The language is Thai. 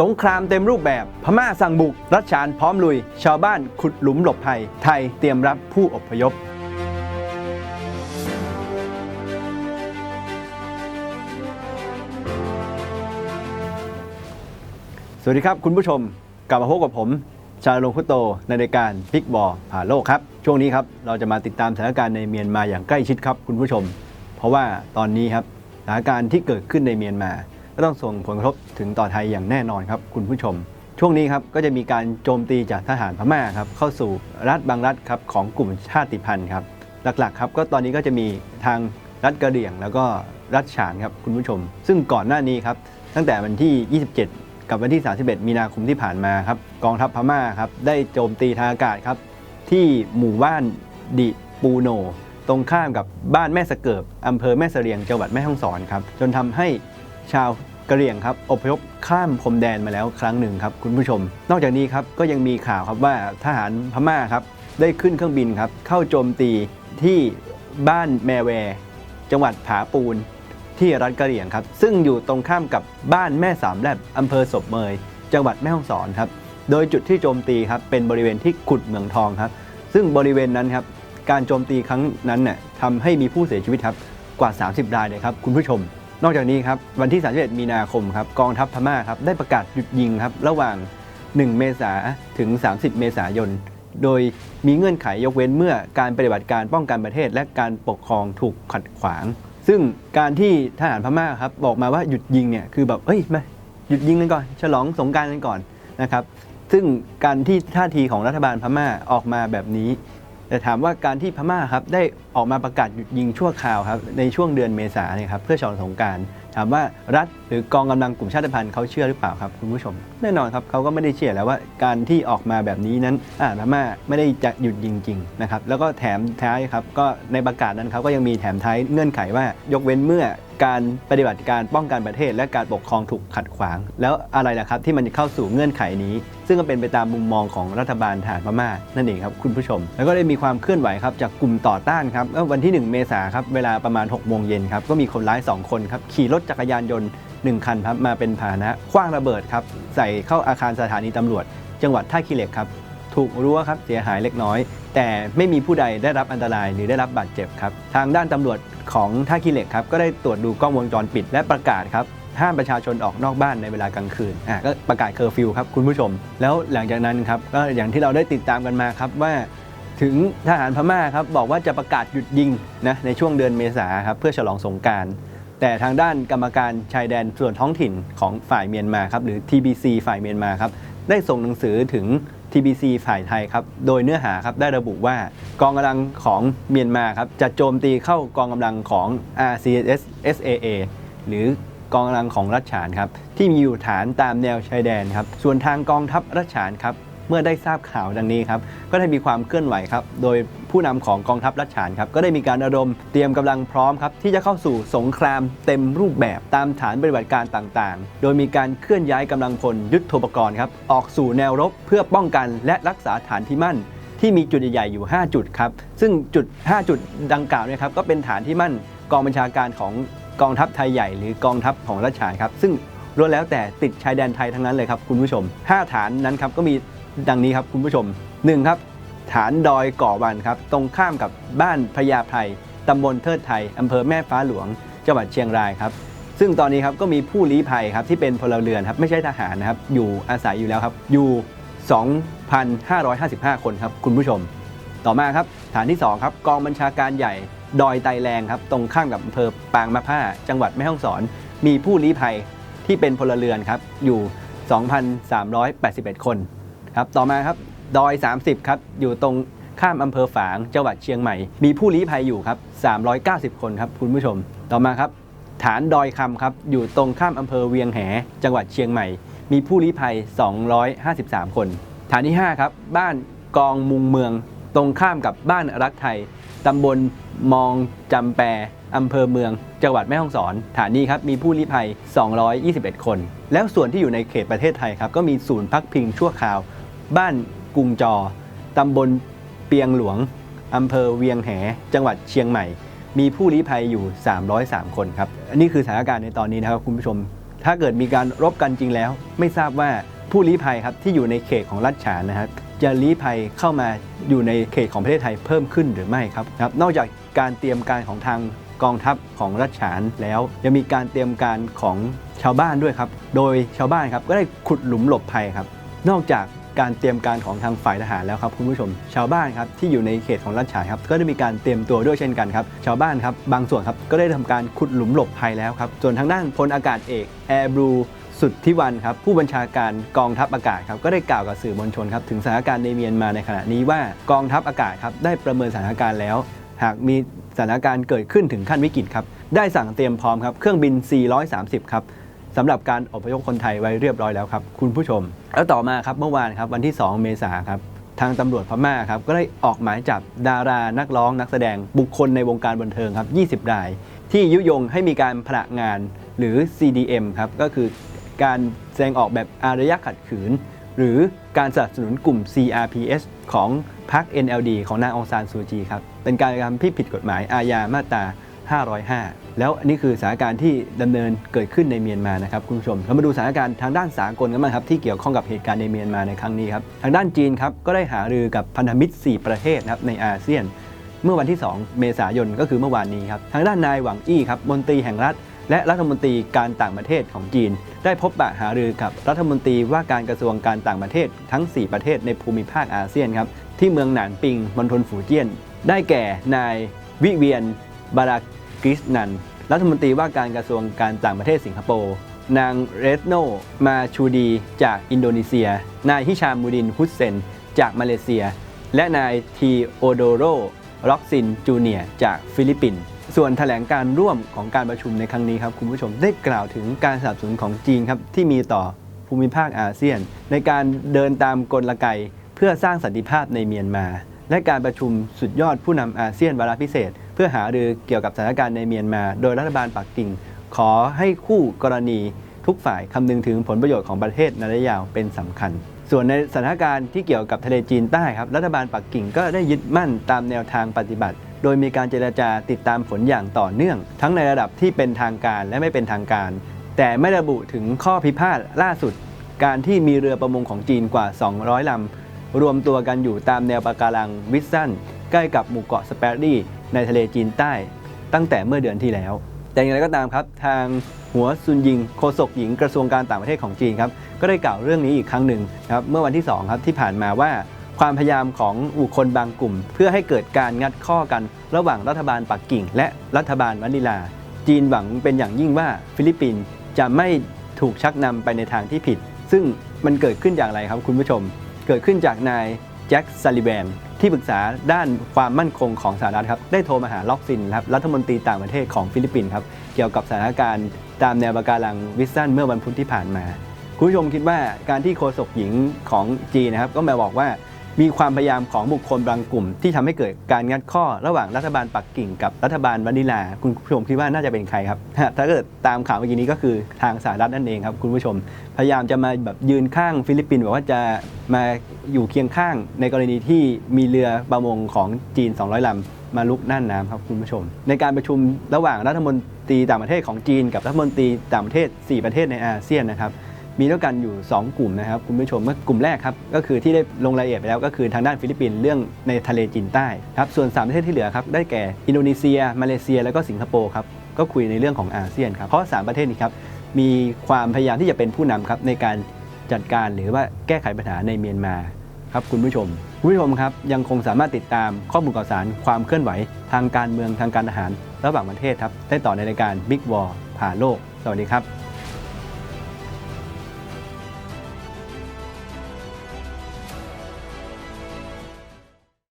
สงครามเต็มรูปแบบ พม่าสั่งบุก รัชฉานพร้อมลุย ชาวบ้านขุดหลุมหลบภัย ไทยเตรียมรับผู้อพยพสวัสดีครับ คุณผู้ชมกลับมาพบกับผม ชาลงพุโตในรายการพิกบอผ่าโลกครับ ช่วงนี้ครับเราจะมาติดตามสถานการณ์ในเมียนมาอย่างใกล้ชิดครับคุณผู้ชม เพราะว่าตอนนี้ครับสถานการณ์ที่เกิดขึ้นในเมียนมา ก็ต้องส่งผลกระทบถึงต่อไทยอย่างแน่นอนครับคุณผู้ชม ช่วงนี้ครับก็จะมีการโจมตีจากทหารพม่าครับเข้าสู่รัฐบางรัฐครับของกลุ่มชาติพันธุ์ครับหลักๆครับก็ตอนนี้ก็จะมีทางรัฐกระเหรี่ยง แล้วก็รัฐฉานครับคุณผู้ชม ซึ่งก่อนหน้านี้ครับตั้งแต่วันที่ 27 กับวันที่ 31 มีนาคมที่ผ่านมาครับกองทัพพม่าครับได้โจมตีทางอากาศครับที่หมู่บ้านดิปูโน ตรงข้ามกับบ้านแม่สะเกิบอำเภอแม่เสลียงจังหวัดแม่ฮ่องสอนครับจนทำให้ ชาวกะเหรี่ยงครับอพยพข้ามพรมแดนมาแล้วครั้งหนึ่งครับคุณผู้ชม นอกจากนี้ครับก็ยังมีข่าวครับว่าทหารพม่าครับได้ขึ้นเครื่องบินครับเข้าโจมตีที่บ้านแมแวจังหวัดผาปูนที่รัฐกะเหรี่ยงครับ ซึ่งอยู่ตรงข้ามกับบ้านแม่สามแลบอำเภอศพเมย จังหวัดแม่ฮ่องสอนครับ โดยจุดที่โจมตีครับเป็นบริเวณที่ขุดเหมืองทองครับ ซึ่งบริเวณนั้นครับการโจมตีครั้งนั้นเนี่ยทำให้มีผู้เสียชีวิตครับกว่า 30 รายเลยครับคุณผู้ชม นอกจากนี้ครับวันที่ 31 มีนาคมครับกองทัพพม่าครับได้ประกาศหยุดยิงครับระหว่าง 1 เมษาถึง 30 เมษายน โดยมีเงื่อนไขยกเว้นเมื่อการปฏิบัติการป้องกันประเทศ และการปกครองถูกขัดขวาง ซึ่งการที่ทหารพม่าครับบอกมาว่าหยุดยิงเนี่ยคือแบบเอ้ยมาหยุดยิงกันก่อน ฉลองสงการกันก่อนนะครับซึ่งการที่ท่าทีของรัฐบาลพม่าออกมาแบบนี้ แต่ถามว่าการที่พม่าครับได้ออกมาประกาศหยุดยิงชั่วคราวครับในช่วงเดือนเมษาเนี่ยครับเพื่อฉลองสงการถามว่ารัฐหรือกองกำลังกลุ่มชาติพันธุ์เขาเชื่อหรือเปล่าครับคุณผู้ชม แน่นอนครับเขาก็ไม่ได้เชื่อแล้วว่าการที่ออกมาแบบนี้นั้นอ่าพม่าไม่ได้จะหยุดยิงจริงนะครับแล้วก็แถมท้ายครับก็ในประกาศนั้นเขาก็ยังมีแถมท้ายเงื่อนไขว่ายกเว้นเมื่อการปฏิบัติการป้องกันประเทศ และการปกครองถูกขัดขวาง แล้วอะไรล่ะครับที่มันจะเข้าสู่เงื่อนไขนี้ ซึ่งก็เป็นไปตามมุมมองของรัฐบาลทหารพม่านั่นเองครับคุณผู้ชม แล้วก็ได้มีความเคลื่อนไหวครับจากกลุ่มต่อต้านครับวันที่ 1 เมษาครับเวลาประมาณ6โมงเย็นครับก็มีคนร้าย 2 คนครับขี่รถจักรยานยนต์ 1 คันครับมาเป็นพาหนะคว้างระเบิดครับใส่เข้าอาคารสถานีตำรวจ จังหวัดท่าขี้เหล็กครับ ถูกรั้วครับเสียหายเล็กน้อย แต่ไม่มีผู้ใดได้รับอันตรายหรือได้รับบาดเจ็บครับทางด้านตำรวจของท่าขี้เหล็กครับก็ได้ตรวจดูกล้องวงจรปิดและประกาศครับห้ามประชาชนออกนอกบ้านในเวลากลางคืนอะก็ประกาศเคอร์ฟิวครับคุณผู้ชม แล้วหลังจากนั้นครับก็อย่างที่เราได้ติดตามกันมาครับว่า ถึงทหารพม่าครับบอกว่าจะประกาศหยุดยิงนะในช่วงเดือนเมษาครับเพื่อฉลองสงการแต่ทางด้านกรรมการชายแดนส่วนท้องถิ่นของฝ่ายเมียนมาครับหรือ TBC ฝ่ายเมียนมาครับได้ส่งหนังสือถึง TBC ฝ่ายไทยครับ โดยเนื้อหาครับได้ระบุว่ากองกำลังของเมียนมาครับจะโจมตีเข้ากองกำลังของ RCS SAA หรือกองกำลังของรัชฉานครับที่มีอยู่ฐานตามแนวชายแดนครับส่วนทางกองทัพรัชฉานครับ เมื่อได้ทราบข่าวดังนี้ครับก็ได้มีความเคลื่อนไหวครับโดยผู้นำของกองทัพรัชฉานครับก็ได้มีการระดมเตรียมกำลังพร้อมครับที่จะเข้าสู่สงครามเต็มรูปแบบตามฐานปฏิบัติการต่างๆ โดยมีการเคลื่อนย้ายกำลังพลยุทโธปกรณ์ครับออกสู่แนวรบเพื่อป้องกันและรักษาฐานที่มั่นที่มีจุดใหญ่ๆอยู่ 5 จุดครับ ซึ่งจุด 5 จุดดังกล่าวเนี่ยครับก็เป็นฐานที่มั่นกองบัญชาการของกองทัพไทยใหญ่ หรือกองทัพของรัชฉานครับ ซึ่งล้วนแล้วแต่ติดชายแดนไทยทั้งนั้นเลยครับคุณผู้ชม 5 ฐานนั้นครับก็มี ดังนี้ครับคุณผู้ชม 1 ครับ ฐานดอยก่อวันครับ ตรงข้ามกับบ้านพญาไพรตำบลเทิดไทยอำเภอแม่ฟ้าหลวง จังหวัดเชียงรายครับ ซึ่งตอนนี้ครับก็มีผู้ลี้ภัยครับที่เป็นพลเรือนครับไม่ใช่ทหารนะครับ อยู่อาศัยอยู่แล้วครับ อยู่ 2,555 คนครับคุณผู้ชม ต่อมาครับฐานที่2ครับกองบัญชาการใหญ่ดอยไตแรงครับ ตรงข้ามกับอำเภอปางมะผ้า จังหวัดแม่ฮ่องสอน มีผู้ลี้ภัยที่เป็นพลเรือนครับอยู่ 2,381 คน ครับต่อมาครับดอย 30 ครับ อยู่ตรงข้ามอำเภอฝางจังหวัดเชียงใหม่ มีผู้ลี้ภัยอยู่ครับ 390 คนครับคุณผู้ชม ต่อมาครับ ฐานดอยคำครับ อยู่ตรงข้ามอำเภอเวียงแห จังหวัดเชียงใหม่ มีผู้ลี้ภัย 253 คน ฐานที่ 5 ครับ บ้านกองมุงเมือง ตรงข้ามกับบ้านรักไทยตำบลมองจำแปอำเภอเมือง จังหวัดแม่ฮ่องสอน ฐานนี้ครับ มีผู้ลี้ภัย 221 คน แล้วส่วนที่อยู่ในเขตประเทศไทยครับ ก็มีศูนย์พักพิงชั่วคราว บ้านกุงจอ ตำบลเปียงหลวง อำเภอเวียงแห จังหวัดเชียงใหม่ มีผู้ลี้ภัยอยู่ 303 คนครับอันนี้คือสถานการณ์ในตอนนี้นะครับคุณผู้ชม ถ้าเกิดมีการรบกันจริงแล้ว ไม่ทราบว่าผู้ลี้ภัยครับที่อยู่ในเขตของรัฐฉานนะครับจะลี้ภัยเข้ามาอยู่ในเขตของประเทศไทยเพิ่มขึ้นหรือไม่ครับครับ นอกจากการเตรียมการของทางกองทัพของรัฐฉานแล้วยังมีการเตรียมการของชาวบ้านด้วยครับ โดยชาวบ้านครับก็ได้ขุดหลุมหลบภัยครับ นอกจาก การเตรียมการของทางฝ่ายทหารแล้วครับคุณผู้ชม ชาวบ้านครับที่อยู่ในเขตของรัฐฉานครับก็ได้มีการเตรียมตัวด้วยเช่นกันครับชาวบ้านครับบางส่วนครับก็ได้ทำการขุดหลุมหลบภัยแล้วครับส่วนทางด้านพลอากาศเอกแอร์บลูสุดที่วันครับผู้บัญชาการกองทัพอากาศครับก็ได้กล่าวกับสื่อมวลชนครับถึงสถานการณ์ในเมียนมาในขณะนี้ว่ากองทัพอากาศครับได้ประเมินสถานการณ์แล้ว หากมีสถานการณ์เกิดขึ้นถึงขั้นวิกฤตครับได้สั่งเตรียมพร้อมครับเครื่องบิน 430 ครับ สำหรับการอพยพคนไทยไว้เรียบร้อยแล้วครับคุณผู้ชม แล้วต่อมาครับเมื่อวานครับวันที่ 2 เมษาครับทางตำรวจพม่าครับก็ได้ออกหมายจับดารานักร้องนักแสดงบุคคลในวงการบันเทิงครับ 20 ราย ที่ยุยงให้มีการผละงานหรือ CDM ครับก็คือการแสดงออกแบบอารยะขัดขืน หรือการสนับสนุนกลุ่ม CRPS ของพรรค NLD ของนางองซานซูจีครับเป็นการกระทำที่ผิดกฎหมายอาญามาตรา 505 แล้วอันนี้คือสถานการณ์ที่ดำเนินเกิดขึ้นในเมียนมานะครับคุณผู้ชมเรามาดูสถานการณ์ทางด้านสากลกันบ้างครับที่เกี่ยวข้องกับเหตุการณ์ในเมียนมาในครั้งนี้ครับทางด้านจีนครับก็ได้หารือกับพันธมิตร 4 ประเทศนะครับในอาเซียน เมื่อวันที่ 2 เมษายนก็คือเมื่อวานนี้ครับทางด้านนายหวังอี้ครับมนตรีแห่งรัฐและรัฐมนตรีการต่างประเทศของจีน ได้พบปะหารือกับรัฐมนตรีว่าการกระทรวงการต่างประเทศทั้ง 4 ประเทศในภูมิภาคอาเซียนครับที่เมืองหนานปิงมณฑลฝูเจี้ยน ได้แก่นายวิเวียน บารากิสนัน รัฐมนตรีว่าการกระทรวงการต่างประเทศสิงคโปร์ นางเรสโน มาชูดี จากอินโดนีเซีย นายฮิชามูดินฮุสเซน จากมาเลเซีย และนายทีโอโดโรร็อกซินจูเนียจากฟิลิปปินส์ส่วนแถลงการร่วมของการประชุมในครั้งนี้ครับคุณผู้ชมได้กล่าวถึงการสนับสนุนของจีนครับที่มีต่อภูมิภาคอาเซียน ในการเดินตามกลไกเพื่อสร้างสันติภาพในเมียนมา และการประชุมสุดยอดผู้นำอาเซียนวาระพิเศษ เพื่อหารือเกี่ยวกับสถานการณ์ในเมียนมา โดยรัฐบาลปักกิ่ง ขอให้คู่กรณีทุกฝ่ายคำนึงถึงผลประโยชน์ของประเทศในระยะยาวเป็นสำคัญ ส่วนในสถานการณ์ที่เกี่ยวกับทะเลจีนใต้ครับรัฐบาลปักกิ่งก็ได้ยึดมั่นตามแนวทางปฏิบัติ โดยมีการเจรจาติดตามผลอย่างต่อเนื่อง ทั้งในระดับที่เป็นทางการและไม่เป็นทางการ แต่ไม่ระบุถึงข้อพิพาทล่าสุด การที่มีเรือประมงของจีนกว่า 200ลำรวมตัวกันอยู่ตามแนวปะการังวิสซันใกล้กับหมู่เกาะสเปรดี้ ในทะเลจีนใต้ตั้งแต่เมื่อเดือนที่แล้ว แต่อย่างไรก็ตามครับทางหัวซุนยิงโฆษกหญิงกระทรวงการต่างประเทศของจีนครับก็ได้กล่าวเรื่องนี้อีกครั้งหนึ่งนะครับเมื่อวันที่2ครับที่ผ่านมาว่าความพยายามของบุคคลบางกลุ่ม เพื่อให้เกิดการงัดข้อกันระหว่างรัฐบาลปักกิ่ง และรัฐบาลวานิลา จีนหวังเป็นอย่างยิ่งว่าฟิลิปปินส์จะไม่ถูกชักนำไปในทางที่ผิด ซึ่งมันเกิดขึ้นอย่างไรครับคุณผู้ชม เกิดขึ้นจากนายแจ็คซัลลิแวน ที่ปรึกษาด้านความมั่นคงของสหรัฐครับได้โทรมาหาล็อกซินครับรัฐมนตรีต่างประเทศของฟิลิปปินส์ครับเกี่ยวกับสถานการณ์ตามแนวปะการังวิสซันเมื่อวันพุธที่ผ่านมา คุณผู้ชมคิดว่าการที่โฆษกหญิงของจีนนะครับก็มาบอกว่า มีความพยายามของบุคคลบางกลุ่ม ที่ทำให้เกิดการงัดข้อระหว่างรัฐบาลปักกิ่งกับรัฐบาลวานิลา คุณผู้ชมคิดว่าน่าจะเป็นใครครับ ถ้าเกิดตามข่าวเมื่อกี้นี้ก็คือทางสหรัฐนั่นเองครับคุณผู้ชม พยายามจะมาแบบยืนข้างฟิลิปปินส์บอกว่าจะมาอยู่เคียงข้างในกรณีที่มีเรือประมงของจีน 200ลำมาลุกน่านน้ำครับคุณผู้ชม ในการประชุมระหว่างรัฐมนตรีต่างประเทศของจีน กับรัฐมนตรีต่างประเทศ 4 ประเทศในอาเซียนนะครับ มีด้วยกันอยู่ 2 กลุ่มนะครับคุณผู้ชมเมื่อกลุ่มแรกครับก็คือที่ได้ลงรายละเอียดไปแล้วก็คือทางด้านฟิลิปปินส์เรื่องในทะเลจีนใต้ครับส่วน 3 ประเทศที่เหลือครับได้แก่อินโดนีเซีย มาเลเซีย แล้วก็สิงคโปร์ครับก็คุยในเรื่องของอาเซียนครับเพราะ 3 ประเทศนี้ครับมีความพยายามที่จะเป็นผู้นำครับในการจัดการหรือว่าแก้ไขปัญหาในเมียนมาครับคุณผู้ชมคุณผู้ชมครับยังคงสามารถติดตามข้อมูลข่าวสารความเคลื่อนไหว ทางการเมืองทางการทหาร ระหว่างประเทศครับได้ต่อในรายการ Big War ผ่าโลก สวัสดีครับ